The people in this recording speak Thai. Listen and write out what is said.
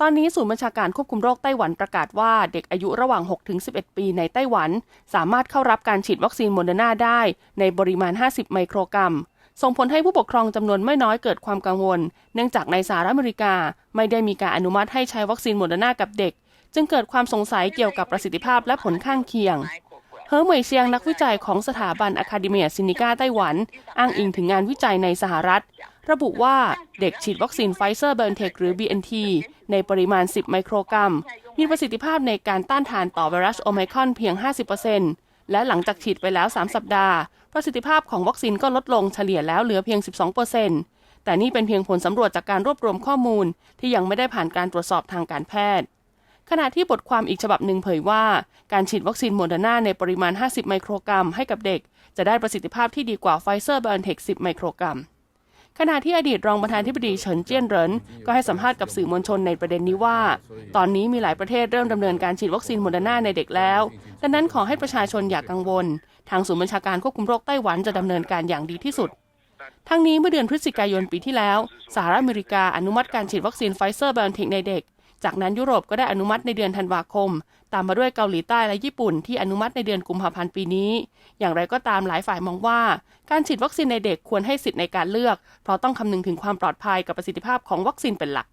ตอนนี้ศูนย์บัญชาการควบคุมโรคไต้หวันประกาศว่าเด็กอายุระหว่าง 6-11 ปีในไต้หวัน สามารถเข้ารับการฉีดวัคซีนโมเดอร์นาได้ ในปริมาณ 50 ไมโครกรัม ส่งผลให้ผู้ปกครองจำนวนไม่น้อยเกิดความกังวล เนื่องจากในสหรัฐอเมริกา ไม่ได้มีการอนุมัติให้ใช้วัคซีนโมเดอร์นากับเด็ก จึงเกิดความสงสัยเกี่ยวกับประสิทธิภาพและผลข้างเคียงเฮอเหมยเซียงนักวิจัยของสถาบันอะคาเดเมียซินิก้าไต้หวัน อ้างอิงถึงงานวิจัยในสหรัฐ ระบุว่าเด็กฉีดวัคซีนไฟเซอร์เบนเทคหรือ BNT ในปริมาณ 10 ไมโครกรัม มีประสิทธิภาพในการต้านทานต่อไวรัสโอไมครอนเพียง 50%และหลังจากฉีดไปแล้ว 3 สัปดาห์ ประสิทธิภาพของวัคซีนก็ลดลงเฉลี่ยแล้วเหลือเพียง 12%แต่นี่เป็นเพียงผลสำรวจจากการรวบรวมข้อมูล ที่ยังไม่ได้ผ่านการตรวจสอบทางการแพทย์ขณะที่บทความอีกฉบับหนึ่งเผยว่า การฉีดวัคซีนโมเดอร์นาในปริมาณ 50 ไมโครกรัมให้กับเด็ก จะได้ประสิทธิภาพที่ดีกว่าไฟเซอร์บ n นเทค 10 ไมโครกรัม ขณะที่อดีตรองประธานธิบดีเฉินเจี้ยนเหรินก็ให้สัมภาษณ์กับสื่อมวลชนในประเด็นนี้ว่า ตอนนี้มีหลายประเทศเริ่มดำเนินการฉีดวัคซีนโมเดอร์นาในเด็กแล้ว ดังนั้นขอให้ประชาชนอย่ากกังวล ทางศูนย์บัญชาการควบคุมโรคไต้หวันจะดำเนินการอย่างดีที่สุดทั้งนี้เมื่อเดือนพฤศจิกายนปีที่แล้วสหรัฐอเมริกาอนุมัติการฉีดวัคซีนไฟเซอร์ b บ n นเทคในเด็ก จากนั้นยุโรปก็ได้อนุมัติในเดือนธันวาคม ตามมาด้วยเกาหลีใต้และญี่ปุ่นที่อนุมัติในเดือนกุมภาพันธ์ปีนี้ อย่างไรก็ตามหลายฝ่ายมองว่า การฉีดวัคซีนในเด็กควรให้สิทธิ์ในการเลือก เพราะต้องคำนึงถึงความปลอดภัยกับประสิทธิภาพของวัคซีนเป็นหลัก